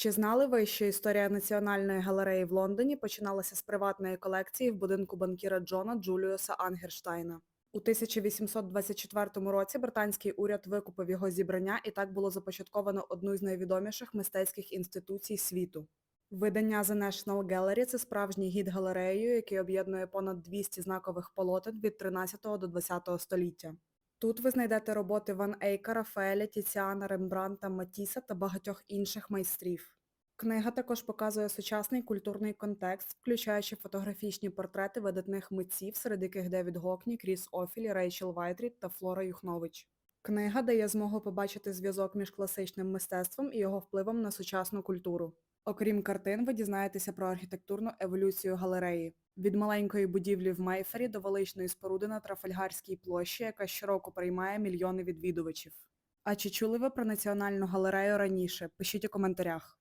Чи знали ви, що історія Національної галереї в Лондоні починалася з приватної колекції в будинку банкіра Джона Джуліуса Ангерштайна? У 1824 році британський уряд викупив його зібрання і так було започатковано одну з найвідоміших мистецьких інституцій світу. Видання The National Gallery – це справжній гід галереєю, який об'єднує понад 200 знакових полотен від 13 до 20 століття. Тут ви знайдете роботи Ван Ейка, Рафаеля, Тіціана, Рембранта, Матіса та багатьох інших майстрів. Книга також показує сучасний культурний контекст, включаючи фотографічні портрети видатних митців, серед яких Девід Гокні, Кріс Офілі, Рейчел Вайтріт та Флора Юхнович. Книга дає змогу побачити зв'язок між класичним мистецтвом і його впливом на сучасну культуру. Окрім картин, ви дізнаєтеся про архітектурну еволюцію галереї. Від маленької будівлі в Майфері до величної споруди на Трафальгарській площі, яка щороку приймає мільйони відвідувачів. А чи чули ви про Національну галерею раніше? Пишіть у коментарях.